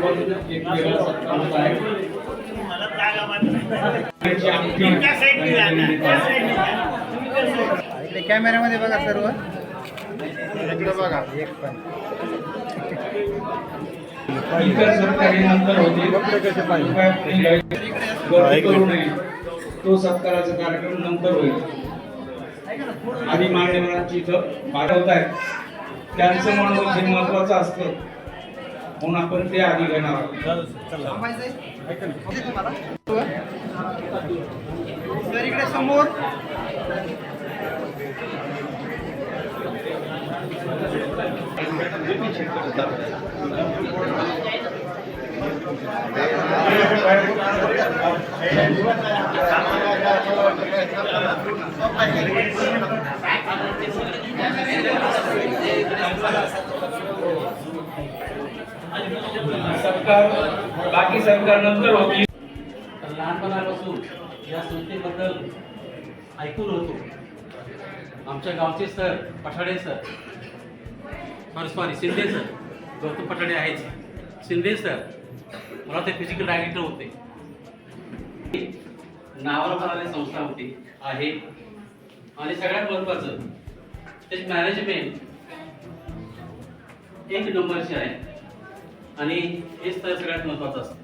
एक वेगळा सत्कार आहे इकडे कॅमेऱ्यामध्ये बघा सर्व. इकडे बघा. एक पण. इतर सरकारी नंतर होते. कृपया गर्दी करू नये. तो सत्काराचा कार्यक्रम नंतर होईल. आणि मान्यवरांची इथं पाठवत आहेत. त्यांचं जे महत्वाचं असतं. म्हणून आपण ते आधी घेणार आहोत. तर इकडे समोर. सरकार बाकी सरकार नंतर होती लहानपणापासून या संस्थेबद्दल ऐकून होतो. आमच्या गावचे sir Pathade sir sorry sorry Shinde sir Gautam Pathade आहेत शिंदे सर मला ते फिजिकल डायरेक्टर होते. नावाला म्हणाली संस्था होती? आहे. आणि सगळ्यात महत्वाचं त्याची मॅनेजमेंट एक नंबरची आहे. आणि हेच तर सगळ्यात महत्वाचं असतं.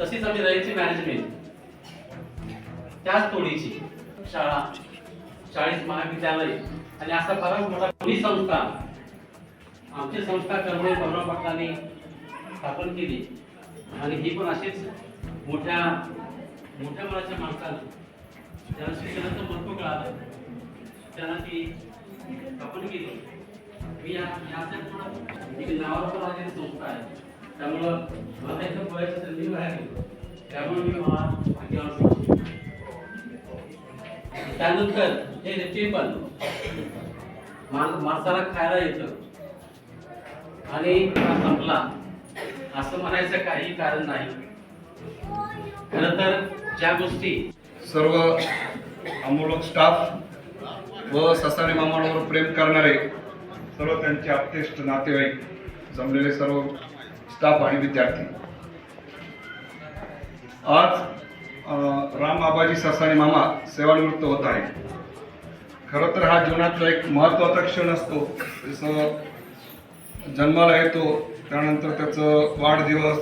तशीच आम्ही रहिवासी मॅनेजमेंट त्याच तोडीची शाळा शाळेत महाविद्यालय आणि असा बराच मोठा कोणी संस्था आमची संस्था कर्मळे गौरव पाटलांनी स्थापन केली. आणि ही पण अशीच मोठ्या मोठ्या मनाच्या माणसानं त्यांना शिक्षणाचं महत्त्व कळालं त्यांना ती स्थापन केली. मी या यासाठी थोडं एक नावावर पण संस्था आहे. त्यामुळं मला इथं बोलायची संधी मिळाली त्यामुळे मी मला माहिती त्यानंतर हे रेती पण मा- माणसाला खायला येतं. आणि हा संपला. असं म्हणायचं काही कारण नाही. खरं तर ज्या गोष्टी सर्व अमोलक स्टाफ व ससाने मामांवर प्रेम करणारे सर्व त्यांचे आप्तेष्ट नातेवाईक जमलेले सर्व स्टाफ आणि विद्यार्थी. आज राम आबाजी ससाने मामा सेवानिवृत्त होत आहे खरं तर हा जीवनातला एक महत्त्वाचा क्षण असतो. जसं जन्माला येतो त्यानंतर त्याचं वाढदिवस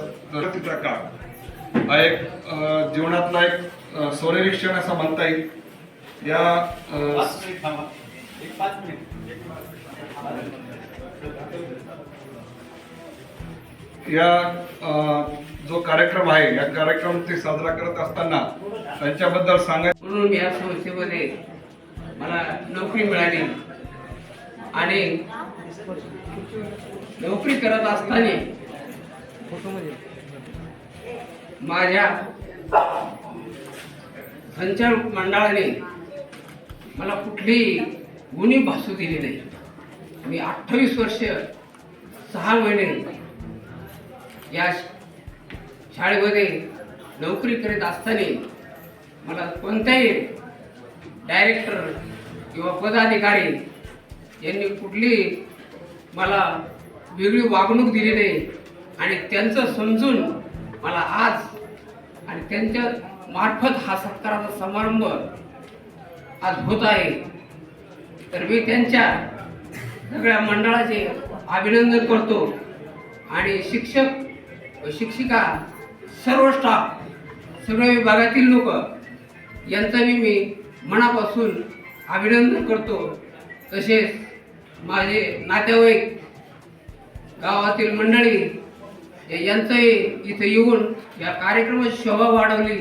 तिचा काळ. हा एक जीवनातला एक सोनेरी क्षण असा म्हणता येईल. या अं, पाच मिनिट थांबा एक पाच मिनिट या अं, जो कार्यक्रम आहे या कार्यक्रम ते साजरा करत असताना त्यांच्याबद्दल सांगा म्हणून या संस्थेमध्ये मला नोकरी मिळाली. आणि नोकरी करत असताना माझ्या संचालक मंडळाने मला कुठलीही गुणी भासू दिली नाही मी अठ्ठावीस वर्ष सहा महिने या शाळेमध्ये नोकरी करीत असताना मला कोणत्याही डायरेक्टर किंवा पदाधिकारी यांनी कुठली मला वेगळी वागणूक दिली नाही आणि त्यांचं समजून मला आज आणि त्यांच्या मार्फत हा सत्काराचा समारंभ आज होत आहे. तर मी त्यांच्या सगळ्या मंडळाचे अभिनंदन करतो. आणि शिक्षक शिक्षिका सर्व स्टाफ सगळ्या विभागातील लोक यांचाही मी मनापासून अभिनंदन करतो. तसेच माझे नातेवाईक गावातील मंडळी यांचंही इथं येऊन या कार्यक्रमाची शोभा वाढवली.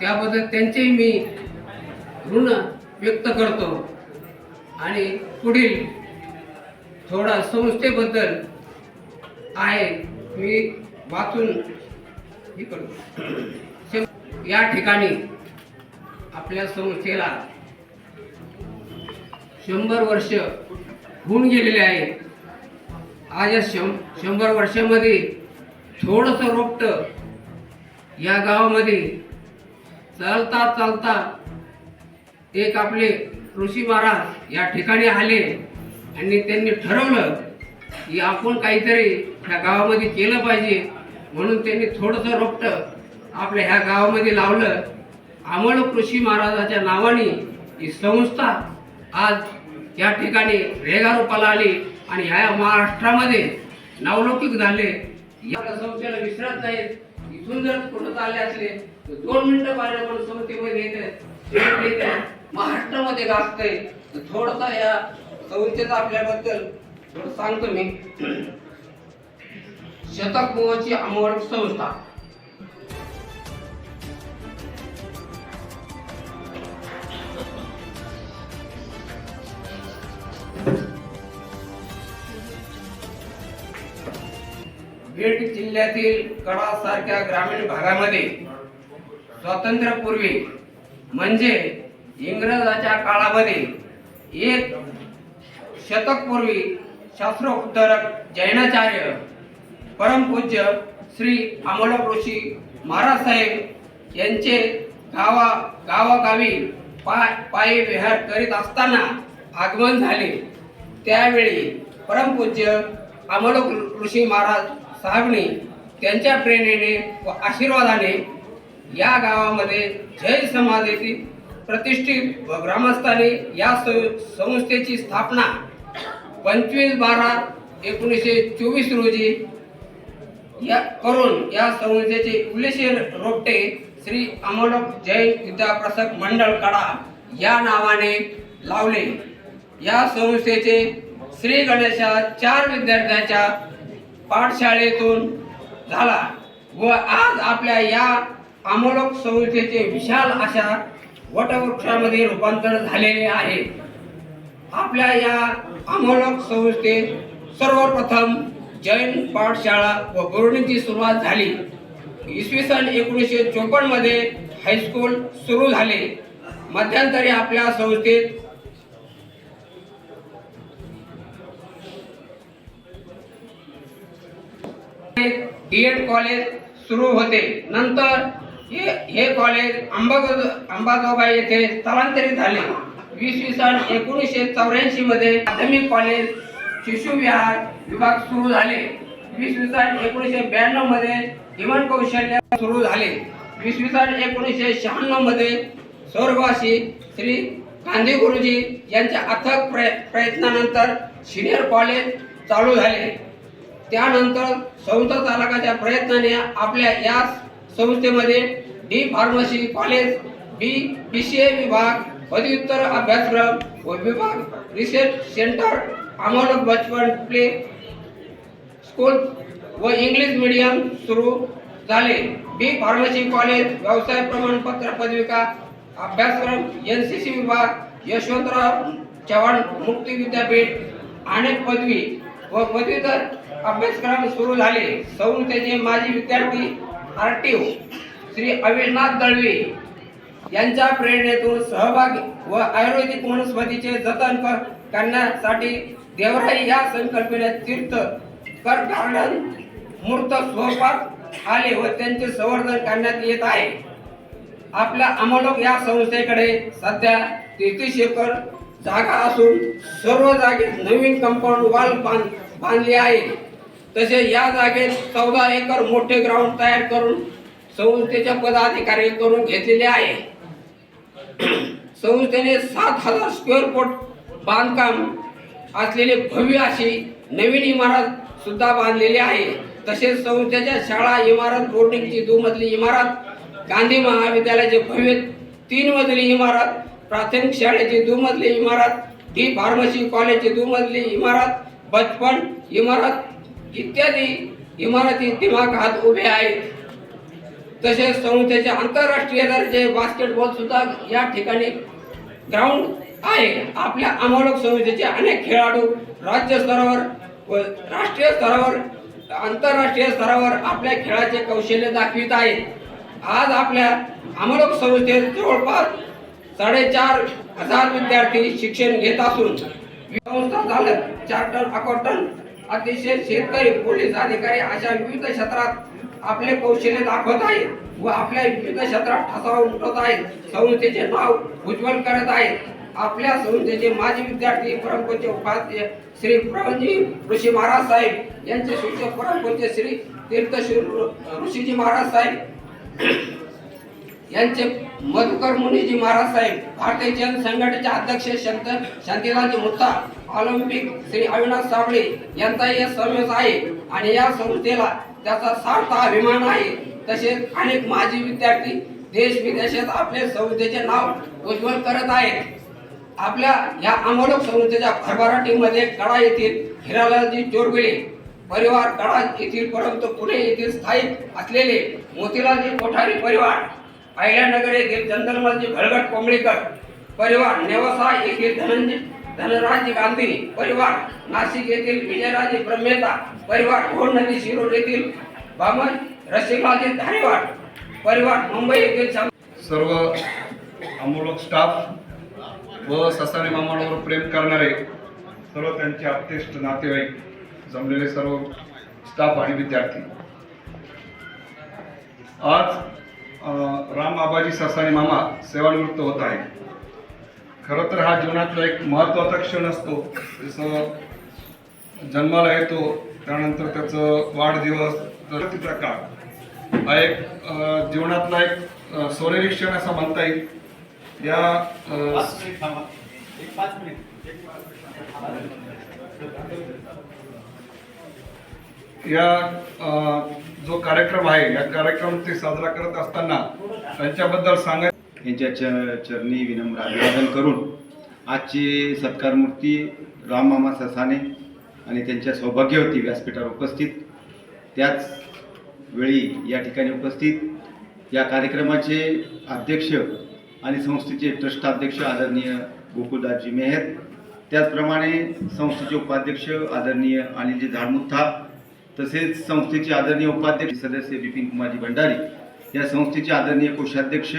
त्याबद्दल त्यांचेही मी ऋण व्यक्त करतो. आणि पुढील थोडा संस्थेबद्दल आहे. मी वाचून हे करतो. या ठिकाणी आपल्या संस्थेला शंभर वर्ष होऊन गेलेले आहे आज या शं शंभर वर्षामध्ये थोडंसं रोपट या गावामध्ये चालता चालता एक आपले ऋषी महाराज या ठिकाणी आले. आणि त्यांनी ठरवलं की आपण काहीतरी ह्या गावामध्ये केलं पाहिजे. म्हणून त्यांनी थोडंसं रोपटं आपल्या ह्या गावामध्ये लावलं. अमोल कृषी महाराजाच्या नावाने ही संस्था आज या ठिकाणी रेगारूपाला आली आणि ह्या महाराष्ट्रामध्ये नावलौकिक झाले. या संस्थेला विसरत नाहीत इथून जर कुठं चालले असले तर दोन मिनिटं पाहिजे म्हणून संस्थेमध्ये येते महाराष्ट्रामध्ये गाजतंय. तर थोडसा या कवितेत आपल्याबद्दल थोडं सांगतो मी. शतक मोहाची अमोल संस्था. बीड जिल्ह्यातील कडा सारख्या ग्रामीण भागामध्ये स्वातंत्र्यपूर्वी म्हणजे इंग्रजाच्या काळामध्ये एक शतकपूर्वी शास्त्रोत्तरक जैनाचार्य परमपूज्य श्री अमोलक ऋषी महाराज साहेब यांचे गावा गावागावी पाय पायी विहार करीत असताना आगमन झाले. त्यावेळी परमपूज्य अमोलक ऋषी महाराज साहेबनी त्यांच्या प्रेरणेने व आशीर्वादाने या गावामध्ये जय समाज येथील प्रतिष्ठित व ग्रामस्थांनी या संस्थेची स्थापना पंचवीस बारा एकोणीसशे चोवीस रोजी या करून या संस्थेचे उल्लेशीर रोपटे श्री अमोलक जैन विद्याप्रसक मंडळ कडा या नावाने लावले. या संस्थेचे श्री गणेशा चार विद्यार्थ्यांच्या पाठशाळेतून झाला व आज आपल्या या अमोलक संस्थेचे विशाल अशा वटवृक्षामध्ये रूपांतर झालेले आहे. आपल्या या अमोलक संस्थेत सर्वप्रथम जैन पाठशाळा व बोर्डिंगची सुरुवात झाली. इसवी सन एकोणीसशे चोपन्नमध्ये हायस्कूल सुरू झाले. मध्यंतरी आपल्या संस्थेत डीएड कॉलेज सुरू होते. नंतर हे हे कॉलेज अंबाजो अंबाजोगाई येथे स्थलांतरित झाले. इसवी सन एकोणीसशे चौऱ्याऐंशी मध्ये माध्यमिक कॉलेज शिशुविहार विभाग सुरू झाले. इसवी सन एकोणीसशे ब्याण्णवमध्ये जीवन कौशल्य सुरू झाले. इसवी सन एकोणीसशे शहाण्णवमध्ये स्वर्गवासी श्री गांधी गुरुजी यांच्या अथक प्रय प्रयत्नानंतर सिनियर कॉलेज चालू झाले. त्यानंतर संस्था चालकाच्या प्रयत्नाने आपल्या या संस्थेमध्ये D pharmacy college B B C A विभाग पदव्युत्तर अभ्यासक्रम व विभाग research centre Amol Bachpan play school व इंग्लिश मीडियम सुरू झाले. बी फार्मसी कॉलेज व्यवसाय प्रमाणपत्र पदविका अभ्यासक्रम एन सी सी विभाग यशवंतराव चव्हाण मुक्ती विद्यापीठ अनेक पदवी व पदवीधर अभ्यासक्रम सुरू झाले. संस्थेचे माजी विद्यार्थी R T O Shri Avinath Dalvi यांच्या प्रेरणेतून सहभागी व आयुर्वेदिक वनस्पतीचे जतन करण्यासाठी देवराई या संकल्पनेत तीर्थ कर कारण मूर्त स्वरूपात आले व त्यांचे संवर्धन करण्यात येत आहे. आपल्या अमोलक या संस्थेकडे सध्या तेहतीस एकर जागा असून सर्व जागेत नवीन कंपाऊंड वॉल बांध बांधली आहे. तसेच या जागेत चौदा एकर मोठे ग्राउंड तयार करून संस्थेच्या पदाधिकारी करून घेतलेले आहे. संस्थेने सात हजार स्क्वेअर फूट बांधकाम असलेले भव्य अशी नवीन इमारत सुद्धा बांधलेली आहे. तसेच संस्थेच्या शाळा इमारत बोर्डिंगची दुमजली इमारत गांधी महाविद्यालयाचे भव्य तीन मजली इमारत प्राथमिक शाळेची दुमजली इमारत डी फार्मसी कॉलेजची दुमजली इमारत बचपन इमारत इत्यादी इमारती दिमाग हात उभे आहेत. तसेच संस्थेचे आंतरराष्ट्रीय दर्जाचे बास्केटबॉल सुद्धा या ठिकाणी ग्राउंड आहे. आपल्या अमोलक संस्थेचे अनेक खेळाडू राज्य स्तरावर व राष्ट्रीय स्तरावर आंतरराष्ट्रीय स्तरावर आपल्या खेळाचे कौशल्य दाखवित आहेत. आज आपल्या अमोलक संस्थेत जवळपास साडेचार हजार विद्यार्थी शिक्षण घेत असून संस्था झालं. चार्टर्ड अकाउंटंट अतिशय शेतकरी पोलीस अधिकारी अशा विविध क्षेत्रात आपले कौशल्य दाखवत आहेत व आपल्या विविध क्षेत्रात ठसा उमटत आहेत. संस्थेचे नाव उज्ज्वल करत आहेत. आपल्या संस्थेचे माजी विद्यार्थी परमपूज्य उपाध्य श्री प्रवीणजी ऋषी महाराज साहेब यांचे शिष्य परमपूज्य श्री तीर्थश्री ऋषीजी महाराज साहेब यांचे मधुकर मुनीजी महाराज साहेब भारतीय जन संघटनेचे अध्यक्ष शांत शांतीलालजी मुत्ता ऑलिम्पिक श्री अविनाश साबळे यांचाही या समावेश आहे. आणि या संस्थेला त्याचा सार्थ अभिमान आहे. तसेच अनेक माजी विद्यार्थी देश विदेशात आपले संस्थेचे नाव उज्ज्वल करत आहेत. आपल्या या आंदोलक संस्थेच्या भरभराटीमध्ये कडा येथील हिरालालजी चोरगुले परिवार कडा येथील परंतु पुणे येथील स्थायिक असलेले मोतीलालजी कोठारी परिवार अहिल्यानगर येथील चंदनलालजी भलगट कोंबळेकर परिवार नेवासा येथील धनंजय धनराजी गांधी परिवार. नाशिक येथील विजयराजे ब्रह्मेता परिवार. घोड नदी शिरोड येथील बामन रसिकलालजी धारेवाड परिवार. मुंबई येथील सर्व अमोलक स्टाफ व ससाने मामांवर प्रेम करणारे सर्व त्यांचे आप्तेष्ट नातेवाईक जमलेले सर्व स्टाफ आणि विद्यार्थी. आज राम आबाजी ससाने मामा सेवानिवृत्त होत आहे खरं तर हा जीवनातला एक महत्त्वाचा क्षण असतो. जसं जन्माला येतो त्यानंतर त्याचं वाढदिवस तिचा काळ. हा एक जीवनातला एक सोनेरी क्षण असा म्हणता येईल. या या जो कार्यक्रम आहे या कार्यक्रम ते साजरा करत असताना त्यांच्याबद्दल सांगाय यांच्या च चरणी विनम्र अभिवादन करून आजची सत्कारमूर्ती राममामा ससाने आणि त्यांच्या सौभाग्यवती व्यासपीठावर उपस्थित त्याच वेळी या ठिकाणी उपस्थित या कार्यक्रमाचे अध्यक्ष आणि संस्थेचे ट्रस्ट अध्यक्ष आदरणीय गोकुलदासजी मेहर त्याचप्रमाणे संस्थेचे उपाध्यक्ष आदरणीय अनिलजी झाडमुथा तसेच संस्थेचे आदरणीय उपाध्यक्ष सदस्य बिपिन कुमारजी भंडारी या संस्थेचे आदरणीय कोषाध्यक्ष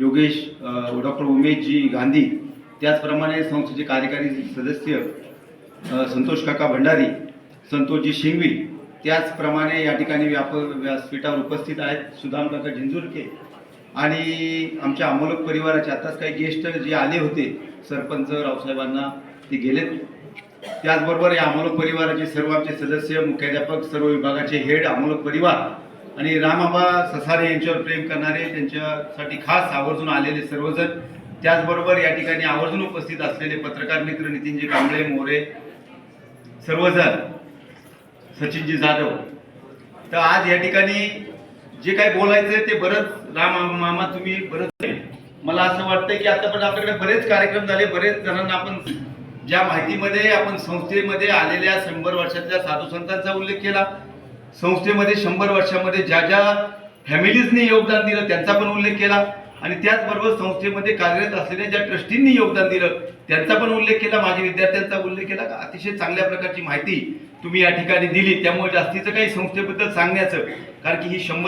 योगेश डॉक्टर उमेशजी गांधी त्याचप्रमाणे संस्थेचे कार्यकारी सदस्य संतोष काका भंडारी संतोषजी शिंगवी त्याचप्रमाणे या ठिकाणी व्यापक व्यासपीठावर उपस्थित आहेत सुदाम काका झिंजुरके आणि आमच्या अमोलक परिवाराचे आताच काही गेस्ट जे आले होते सरपंच रावसाहेबांना ते गेलेत. त्याचबरोबर या अमोलक परिवाराचे सर्व आमचे सदस्य मुख्याध्यापक सर्व विभागाचे हेड अमोलक परिवार आणि रामाबा ससारे यांच्यावर प्रेम करणारे त्यांच्यासाठी खास आवर्जून आलेले सर्वजण त्याचबरोबर या ठिकाणी आवर्जून उपस्थित असलेले पत्रकार मित्र नितीनजी कांबळे मोरे सर्वजण सचिनजी जाधव. तर आज या ठिकाणी जे काही बोलायचं ते बरंच राम मामा तुम्ही बरंच मला असं वाटतं की आता पण आपल्याकडे बरेच कार्यक्रम झाले बरेच जणांना आपण ज्या माहितीमध्ये आपण संस्थेमध्ये आलेल्या शंभर वर्षातल्या साधू संतांचा उल्लेख केला. संस्थेमध्ये शंभर वर्षामध्ये ज्या ज्या फॅमिलीजनी योगदान दिलं त्यांचा पण उल्लेख केला. आणि त्याचबरोबर संस्थेमध्ये कार्यरत असलेल्या ज्या ट्रस्टींनी योगदान दिलं त्यांचा पण उल्लेख केला माझ्या विद्यार्थ्यांचा उल्लेख केला. का अतिशय चांगल्या प्रकारची माहिती तुम्ही या ठिकाणी दिली. त्यामुळे जास्तीचं काही संस्थेबद्दल सांगण्याचं कारण की ही शंभर